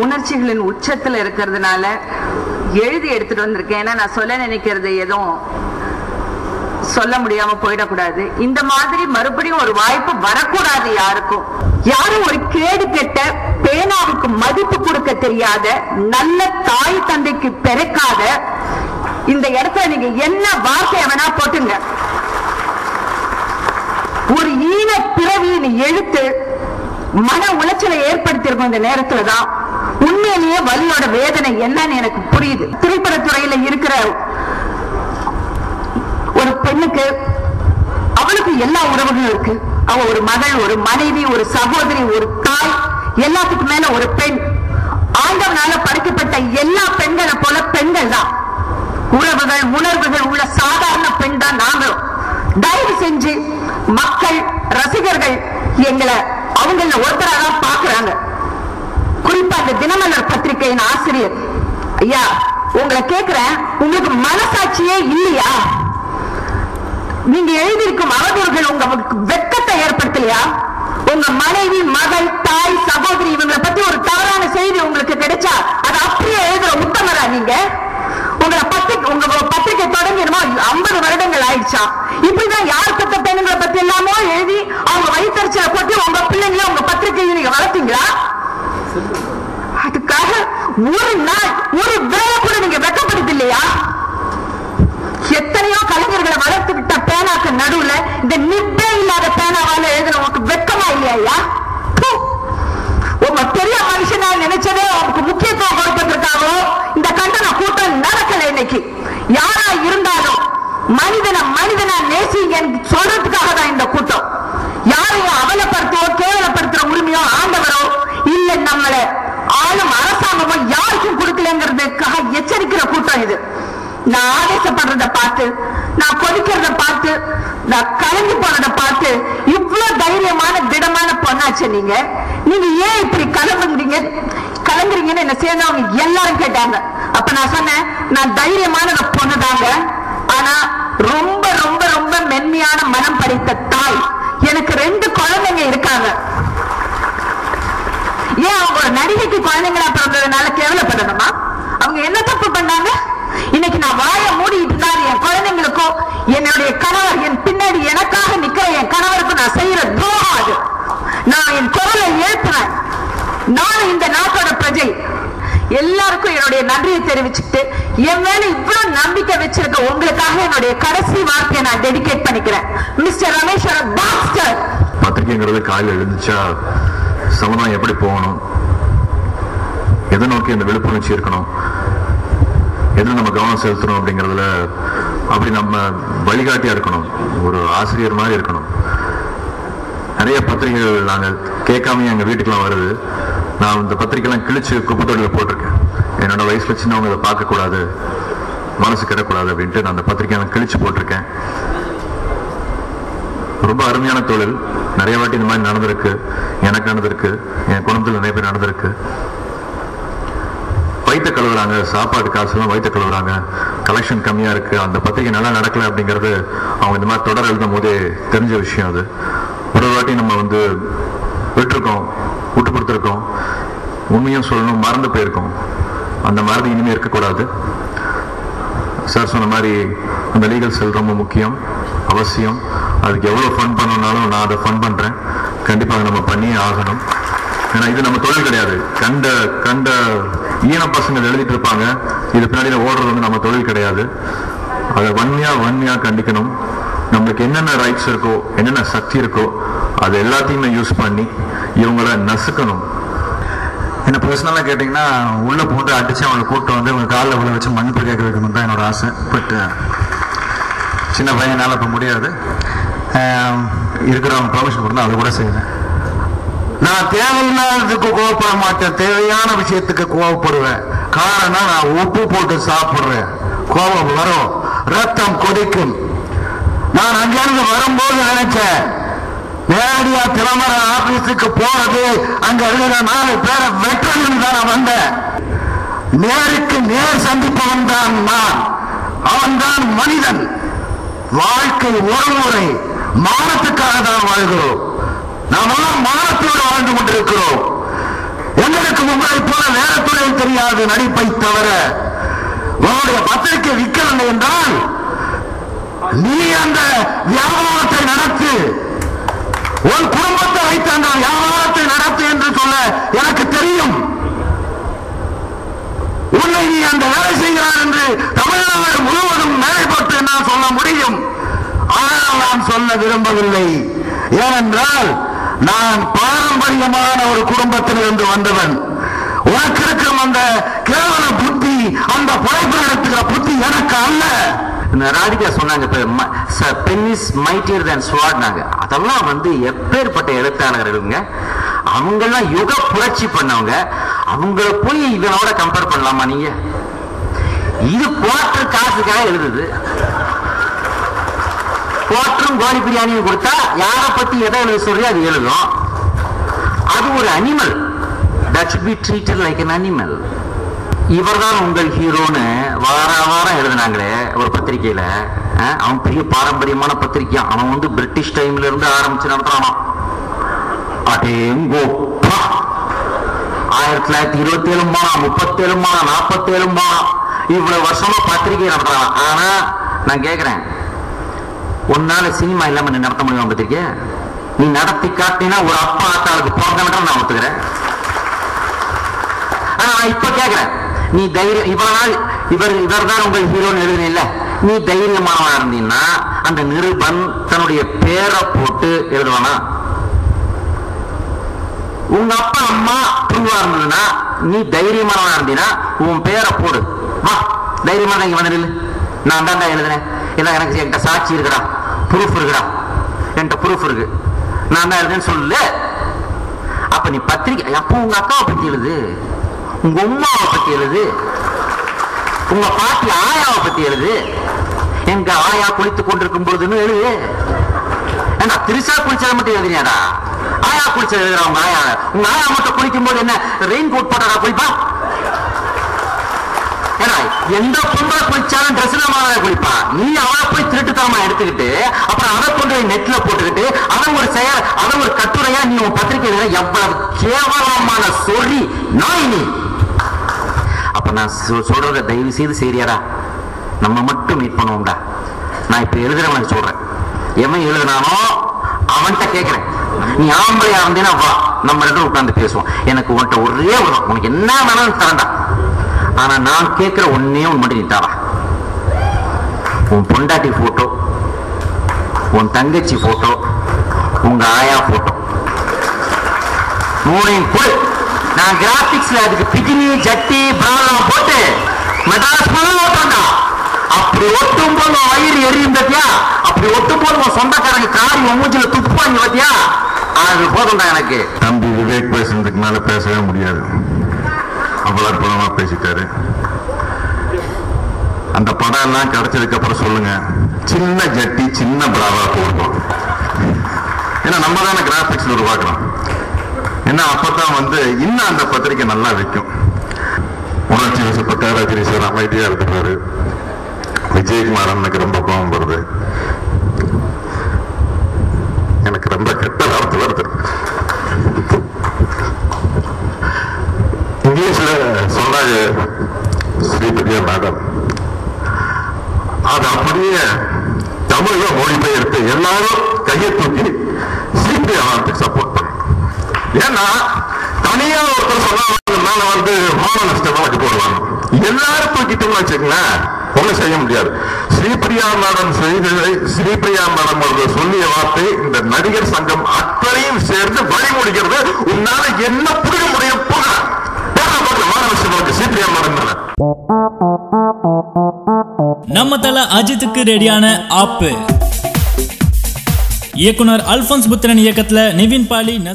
உணர்ச்சிகளின் உச்சத்தில் இருக்கிறதுனால எழுதி எடுத்துட்டு வந்திருக்கேன். ஏன்னா நான் சொல்ல நினைக்கிறது எதுவும் சொல்ல முடியாம போயிடக்கூடாது. இந்த மாதிரி மறுபடியும் ஒரு வாய்ப்பு வரக்கூடாது யாருக்கும். யாரும் ஒரு கேடு கெட்ட பேனாவுக்கு மதிப்பு கொடுக்க தெரியாத நல்ல தாய் தந்தைக்கு பிறக்காத இந்த இடத்துல நீங்க என்ன வார்த்தை வேணா போட்டுங்க. ஒரு ஈன பிறவியின் எழுத்து மன உளைச்சலை ஏற்படுத்தியிருக்கும் இந்த நேரத்துல தான் உண்மையிலேயே வலியோட வேதனை என்னன்னு எனக்கு புரியுது. திரைப்படத்துறையில இருக்கிற ஒரு பெண்ணுக்கு அவளுக்கு எல்லா உறவுகளும் இருக்கு. அவ ஒரு மகள் ஒரு மனைவி ஒரு சகோதரி ஒரு தாய் எல்லாத்துக்கும் மேல ஒரு பெண். ஆண்டவனால படைக்கப்பட்ட எல்லா பெண்களை போல பெண்கள் தான். உறவுகள் உணர்வுகள் உள்ள சாதாரண பெண் தான் நாங்களும். தயவு செஞ்சு மக்கள் ரசிகர்கள் எங்களை அவங்க ஒருத்தராக தான் பாக்குறாங்க குறிப்பா இந்த தினமலர் பத்திரிகையின் ஆசிரியர். ஐயா உங்களை கேக்குறேன் உங்களுக்கு மனசாட்சியே இல்லையா? நீங்க எழுதியிருக்கும் அவதூறுகள் உங்களுக்கு வெக்கத்தை ஏற்படுத்தலையா? உங்க மனைவி மகள் தாய் சகோதரி இவங்களை பத்தி ஒரு தவறான செய்தி உங்களுக்கு கிடைச்சா அது அப்படியே எழுதுற உத்தமரா நீங்க? உங்களை பத்திரிக்கை உங்க பத்திரிகை தொடங்கி ஐம்பது வருடங்கள் ஆயிடுச்சா? இப்படிதான் யார் பெற்ற பெண்ணுங்களை பத்தி எல்லாமோ எழுதி அவங்க வயிற்றுச்சலை போட்டு உங்க பிள்ளைங்கள உங்க பத்திரிகையை நீங்க வளர்த்தீங்களா? அதுக்காக ஒரு நாள் ஒரு வேலை கூட நீங்க வெட்டப்படுது இல்லையா? எத்தனையோ கலைஞர்களை வளர்த்துக்கிட்ட பேனாக்கு நடுவுல இந்த நிப்பே இல்லாத பேனாவால எழுதுன உனக்கு வெக்கமா இல்லையா? ஐயா? உங்க பெரிய மனுஷனா நினைச்சதே அவனுக்கு முக்கியத்துவம் கொடுப்பதற்காகவோ இந்த கண்டன கூட்டம் நடக்கல இன்னைக்கு. யாரா இருந்தாலும் மனிதனை மனிதனா நேசிங்க சொல்றதுக்காக தான் இந்த கூட்டம். யாரையோ அவலப்படுத்தவோ கேவலப்படுத்துற உரிமையோ ஆண்டவரோ இல்ல நம்மள ஆளும் அரசாங்கமோ யாருக்கும் கொடுக்கலங்கிறதுக்காக எச்சரிக்கிற கூட்டம் இது. நான் ஆவேசப்படுறத பார்த்து நான் கொதிக்கிறத பார்த்து நான் கலந்து போனதை பார்த்து இவ்வளவு தைரியமான திடமான பொண்ணாச்சு நீங்க. நீங்க ஏன் இப்படி கலந்துங்கிறீங்க கலங்குறீங்கன்னு என்ன சேர்ந்தவங்க எல்லாரும் கேட்டாங்க. அப்ப நான் சொன்னேன் நான் தைரியமான ஒரு பொண்ணு தாங்க ஆனா ரொம்ப ரொம்ப ரொம்ப மென்மையான மனம் படைத்த எனக்கு ரெண்டு குழந்தைங்க இருக்காங்க. ஏன் அவங்க நடிகைக்கு குழந்தைங்களா பிறந்ததுனால கேவலப்படணுமா? அவங்க என்ன தப்பு பண்ணாங்க? இன்னைக்கு நான் வாய மூடிட்டு இருந்தால் என் குழந்தைங்களுக்கும் என்னுடைய கணவர் என் பின்னாடி எனக்காக நிக்கிற என் கணவருக்கு நான் செய்யற துரோகம் அது நான் என் குரலை எழுப்புறேன் நான் இந்த நாட்டோட பிரஜை எல்லாருக்கும் என்னுடைய நன்றியை தெரிவிச்சுட்டு என் மேல இவ்வளவு நம்பிக்கை வச்சிருக்க உங்களுக்காக என்னுடைய கடைசி வார்த்தையை நான் டெடிகேட் பண்ணிக்கிறேன். மிஸ்டர் ரமேஷ் பாஸ்டர் பத்திரிக்கைங்கிறது காலையில் எழுந்துச்சா? சமுதாயம் எப்படி போகணும்? எதை நோக்கி இந்த விழிப்புணர்ச்சி இருக்கணும்? எதில் நம்ம கவனம் செலுத்தணும் அப்படிங்கிறதுல அப்படி நம்ம வழிகாட்டியா இருக்கணும். ஒரு ஆசிரியர் மாதிரி இருக்கணும். நிறைய பத்திரிகைகள் நாங்கள் கேட்காம எங்கள் வீட்டுக்கெல்லாம் வருது. நான் இந்த பத்திரிக்கைலாம் கிழிச்சு குப்பத்தொழில போட்டிருக்கேன். என்னோட வயசுல சின்னவங்க இதை பார்க்கக்கூடாது மனசு கிடக்கூடாது அப்படின்ட்டு நான் அந்த பத்திரிக்கையை கிழிச்சு போட்டிருக்கேன். ரொம்ப அருமையான தொழில். நிறைய வாட்டி இந்த மாதிரி நடந்திருக்கு. எனக்கு நடந்திருக்கு. என் குடும்பத்தில் நிறைய பேர் நடந்திருக்கு. வயிற்று கழுவுறாங்க சாப்பாடு காசுலாம் வயிற்ற கழுவுறாங்க. கலெக்ஷன் கம்மியா இருக்கு. அந்த பத்திரிகை நல்லா நடக்கல அப்படிங்கிறது அவங்க இந்த மாதிரி தொடர் எழுதும் போதே தெரிஞ்ச விஷயம் அது. ஒரு வாட்டி நம்ம வந்து விட்டுருக்கோம் விட்டு கொடுத்துருக்கோம். உண்மையும் சொல்லணும் மறந்து போயிருக்கோம். அந்த மாதிரி இனிமே இருக்கக்கூடாது. சார் சொன்ன மாதிரி அந்த லீகல் செல் ரொம்ப முக்கியம் அவசியம். அதுக்கு எவ்வளோ ஃபன் பண்ணணும்னாலும் நான் அதை ஃபன் பண்ணுறேன் கண்டிப்பாக நம்ம பண்ணியே ஆகணும். ஏன்னா இது நம்ம தொழில் கிடையாது. கண்ட கண்ட ஈன பசங்க எழுதிட்டு இருப்பாங்க. இது பின்னாடி ஓடுறது வந்து நம்ம தொழில் கிடையாது. அதை வன்மையாக வன்மையாக கண்டிக்கணும். நம்மளுக்கு என்னென்ன ரைட்ஸ் இருக்கோ என்னென்ன சக்தி இருக்கோ அது எல்லாத்தையுமே யூஸ் பண்ணி இவங்கள நசுக்கணும். என்ன பர்சனலாக கேட்டிங்கன்னா உள்ளே போட்டு அடித்து அவங்களை கூப்பிட்டு வந்து உங்கள் காலில் உள்ள வச்சு மன்னிப்பு கேட்க வைக்கணும் தான் என்னோட ஆசை. பட் சின்ன பையனால் இப்போ முடியாது. இருக்கிறவங்க ப்ரொஃபஷன் கொடுத்தா அதை கூட செய்வேன். நான் தேவையில்லாததுக்கு கோவப்பட மாட்டேன். தேவையான விஷயத்துக்கு கோவப்படுவேன். காரணம் நான் உப்பு போட்டு சாப்பிட்றேன். கோபம் வரும். ரத்தம் கொதிக்கும். நான் அங்கிருந்து வரும்போது நினைச்சேன் நேரடியா திறமர ஆபீஸுக்கு போறது அங்க இருக்கிற நாலு பேரை வெட்டணும் தான் வந்த நேருக்கு நேர் சந்திப்பவன் தான் நான். அவன் தான் மனிதன். வாழ்க்கை ஒரு முறை மானத்துக்காக தான் வாழ்கிறோம். நாம் மானத்தோடு வாழ்ந்து கொண்டிருக்கிறோம். எங்களுக்கு உங்களை போல வேற தொழில் தெரியாது நடிப்பை தவிர. உன்னுடைய பத்திரிகை விற்கவில்லை என்றால் நீ அந்த வியாபாரத்தை நடத்து. உன் குடும்பத்தை வைத்து அந்த வியாபாரத்தை நடத்து என்று சொல்ல எனக்கு தெரியும். உன்னை நீ அந்த வேலை செய்கிறார் என்று தமிழ்நாடு முழுவதும் மேலைப்பட்டு நான் சொல்ல முடியும். ஆனால் நான் சொல்ல விரும்பவில்லை. ஏனென்றால் நான் பாரம்பரியமான ஒரு குடும்பத்திலிருந்து வந்தவன். உனக்கு இருக்கும் அந்த கேவல புத்தி அந்த படைப்பு நடத்துகிற புத்தி எனக்கு அல்ல. ராதிகா சொன்னாங்க பென் இஸ் மைட்டியர் தேன் ஸ்வாட்னாங்க அதெல்லாம் வந்து எப்பேற்பட்ட எழுத்தாளர்களுங்க. அவங்கெல்லாம் யுக புரட்சி பண்ணவங்க. அவங்கள போய் இதனோட கம்பேர் பண்ணலாமா நீங்க? இது குவார்டர் காசுக்காக எழுதுது. குவார்டரும் கோழி பிரியாணியும் கொடுத்தா யாரை பத்தி எதை எழுத சொல்றியோ அது எழுதும். அது ஒரு animal that be treated like an animal இவர்தான் உங்கள் ஹீரோன்னு வார வாரம் எழுதினாங்களே ஒரு பத்திரிக்கையில அவன் பெரிய பாரம்பரியமான பத்திரிக்கை அவன் வந்து பிரிட்டிஷ் டைம்ல இருந்து ஆரம்பிச்சு நடத்துறானா? அடேங்கோ ஆயிரத்தி தொள்ளாயிரத்தி இருபத்தி ஏழு போனா முப்பத்தி ஏழு நாற்பத்தேழு நாற்பத்தி ஏழு இவ்வளவு வருஷமா பத்திரிகை நடத்துறான். ஆனா நான் கேக்குறேன். உன்னால சினிமா இல்லாம நீ நடத்த முடியும் பத்திரிக்கை நீ நடத்தி காட்டினா ஒரு அப்பா ஆத்தாளுக்கு பிறந்தவன் நான் ஒத்துக்கிறேன். ஆனா நான் இப்ப கேக்குறேன். நீ தைரியம் இவ்வளவு இவர் இவர் தான் உங்கள் ஹீரோன்னு எழுதுனில்ல நீ தைரியமானவா இருந்தீங்கன்னா அந்த நிருபன் தன்னுடைய பேரை போட்டு எழுதுவானா? உங்க அப்பா அம்மா புரிவா இருந்ததுன்னா நீ தைரியமானவா இருந்தீங்கன்னா உன் பேரை போடு. வா தைரியமா இங்க வந்து நான் தான்டா எழுதுனேன். ஏன்னா எனக்கு என்கிட்ட சாட்சி இருக்குடா. ப்ரூஃப் இருக்குடா. என்கிட்ட ப்ரூஃப் இருக்கு. நான் தான் எழுதுன்னு சொல்லு. அப்ப நீ பத்திரிக்கை அப்போ உங்க அக்காவை பத்தி எழுது. உங்க உமாவை பத்தி எழுது. உங்க பாட்டி ஆயாவை பத்தி எழுது. எங்க ஆயா குளித்துக் கொண்டிருக்கும் பொழுதுன்னு எழுது. ஏண்டா திரிசா குளிச்சதை மட்டும் எழுதினியாடா? ஆயா குளிச்சது எழுதுறா உங்க ஆயா? உங்க ஆயா மட்டும் குளிக்கும் போது என்ன ரெயின் கோட் போட்டாடா குளிப்பா? ஏன்னா எந்த பொம்பளை குளிச்சாலும் ட்ரெஸ் இல்லாம குளிப்பா? நீ அவளை போய் திருட்டுத்தனமா எடுத்துக்கிட்டு அப்புறம் அதை கொண்டு நெட்ல போட்டுக்கிட்டு அதை ஒரு செயல் அதை ஒரு கட்டுரையா நீ உன் பத்திரிகை எவ்வளவு கேவலமான சொல்லி நாய் நீ. அப்ப நான் சொல்றத தயவு செய்து சரியாடா நம்ம மட்டும் மீட் பண்ணுவோம்டா. நான் இப்ப எழுதுறவனுக்கு சொல்றேன். எவன் எழுதுனானோ அவன்கிட்ட கேட்கிறேன் நீ ஆம்பளையா இருந்தேன்னா வா நம்ம ரெண்டும் உட்கார்ந்து பேசுவோம். எனக்கு உன்கிட்ட ஒரே ஒரு உனக்கு என்ன வேணாலும் தரண்டா ஆனா நான் கேட்கிற ஒன்னே ஒன்று மட்டும் நீ தரா உன் பொண்டாட்டி போட்டோ உன் தங்கச்சி போட்டோ உங்க ஆயா போட்டோ மூணையும் கொடு. நான் கிராபிக்ஸ்ல அதுக்கு பிகினி ஜட்டி பாலம் போட்டு மெட்ராஸ் முழு ஓட்டண்டா அப்படி ஒட்டும் போது வயிறு எரியும் பத்தியா? அப்படி ஒட்டும் போது உன் சொந்தக்காரங்க காரி உன் மூஞ்சில துப்பாங்க பத்தியா? அது போதும்டா எனக்கு. தம்பி விவேக் பேசுனதுக்கு மேல பேசவே முடியாது. அவ்வளவு அற்புதமா பேசிட்டாரு. அந்த படம் எல்லாம் கிடைச்சதுக்கு அப்புறம் சொல்லுங்க. சின்ன ஜட்டி சின்ன பிராவா போடுவோம் ஏன்னா நம்ம தானே கிராபிக்ஸ் உருவாக்குறோம். ஏன்னா அப்பதான் வந்து இன்னும் அந்த பத்திரிக்கை நல்லா விற்கும். உணர்ச்சி வசப்பட்ட ரஜினி சார் அமைதியா இருக்கிறாரு விஜயகுமார் அண்ணனுக்கு ரொம்ப கோபம் வருது. எனக்கு ரொம்ப கெட்ட வார்த்தை வருது. இங்கிலீஷ்ல சொல்றாங்க ஸ்ரீபதியா மேடம். அது அப்படியே தமிழ்ல மொழிபெயர்த்து எல்லாரும் கையை தூக்கி சிபிஐ சப்போர்ட் பண்ணணும் ஏன்னா தனியா ஒருத்தர் சொன்னா வந்து மான வழக்கு போடுவாங்க. எல்லாரும் தூக்கிட்டோம்னு வச்சுக்கங்களேன் ஒண்ணும் செய்ய முடியாது. ஸ்ரீபிரியா மேடம் செய்ததை ஸ்ரீபிரியா மேடம் அவர்கள் சொல்லிய வார்த்தை இந்த நடிகர் சங்கம் அத்தனையும் சேர்ந்து வழிமொழிகிறது உன்னால என்ன புரிய முடியும்? போக ஸ்ரீபிரியா மேடம் மேல. நம்ம தல அஜித்துக்கு ரெடியான ஆப்பு. இயக்குனர் அல்போன்ஸ் புத்திரன் இயக்கத்துல நிவின் பாலி நஸ்